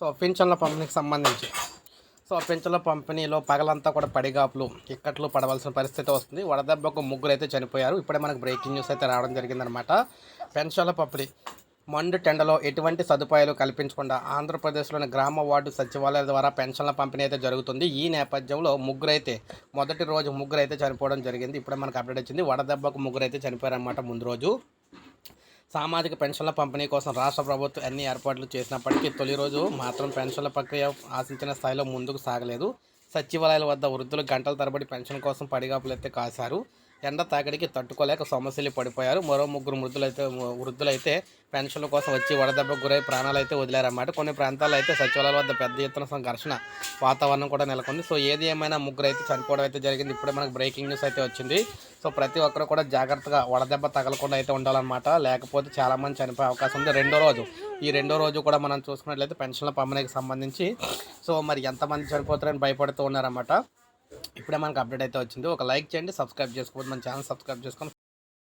So పింఛన్ల పంపిణీకి సంబంధించి. సో పింఛన్ల పంపిణీలో పగలంతా కూడా పడిగాపులు ఇక్కట్లు పడవలసిన పరిస్థితి వస్తుంది. వడదెబ్బకు ముగ్గురు అయితే చనిపోయారు. ఇప్పుడే మనకు బ్రేకింగ్ న్యూస్ అయితే రావడం జరిగిందనమాట పెన్షన్ల పంపిణీ మండు టెండలో ఎటువంటి సదుపాయాలు కల్పించకుండా ఆంధ్రప్రదేశ్లోని గ్రామ వార్డు సచివాలయాల ద్వారా పెన్షన్ల పంపిణీ అయితే జరుగుతుంది. ఈ నేపథ్యంలో ముగ్గురు అయితే మొదటి రోజు ముగ్గురు అయితే చనిపోవడం జరిగింది. ఇప్పుడే మనకు అప్డేట్ వచ్చింది. వడదెబ్బకు ముగ్గురు అయితే చనిపోయారన్నమాట ముందు రోజు. సామాజిక పెన్షన్ల పంపిణీ కోసం రాష్ట్ర ప్రభుత్వం అన్ని ఏర్పాట్లు చేసినప్పటికీ తొలి రోజు మాత్రం పెన్షన్ల ప్రక్రియ ఆశించిన స్థాయిలో ముందుకు సాగలేదు. సచివాలయాల వద్ద వృద్ధులు గంటల తరబడి పెన్షన్ కోసం పడిగాపులు కాశారు. ఎండ తాకిడికి తట్టుకోలేక సమస్యలు పడిపోయారు. మరో ముగ్గురు వృద్ధులైతే వృద్ధులైతే పెన్షన్ల కోసం వచ్చి వడదెబ్బకు గురై ప్రాణాలు అయితే వదిలారన్నమాట. కొన్ని ప్రాంతాల్లో అయితే సచివాలయాల వద్ద పెద్ద ఎత్తున సంఘర్షణ వాతావరణం కూడా నెలకొంది. సో ఏది ఏమైనా ముగ్గురు అయితే చనిపోవడం అయితే జరిగింది. ఇప్పుడే మనకు బ్రేకింగ్ న్యూస్ అయితే వచ్చింది. సో ప్రతి ఒక్కరు కూడా జాగ్రత్తగా వడదెబ్బ తగలకుండా అయితే ఉండాలన్నమాట. లేకపోతే చాలామంది చనిపోయే అవకాశం ఉంది. రెండో రోజు ఈ రెండో రోజు కూడా మనం చూసుకున్నట్లయితే పెన్షన్ల పంపిణీకి సంబంధించి సో మరి ఎంతమంది చనిపోతారని భయపడుతూ ఉన్నారన్నమాట. ఇప్పుడే మనకు అప్డేట్ అయితే వచ్చింది. ఒక లైక్ చేయండి సబ్స్క్రైబ్ చేసుకోవద్దు. మన ఛానల్ సబ్స్క్రైబ్ చేసుకొని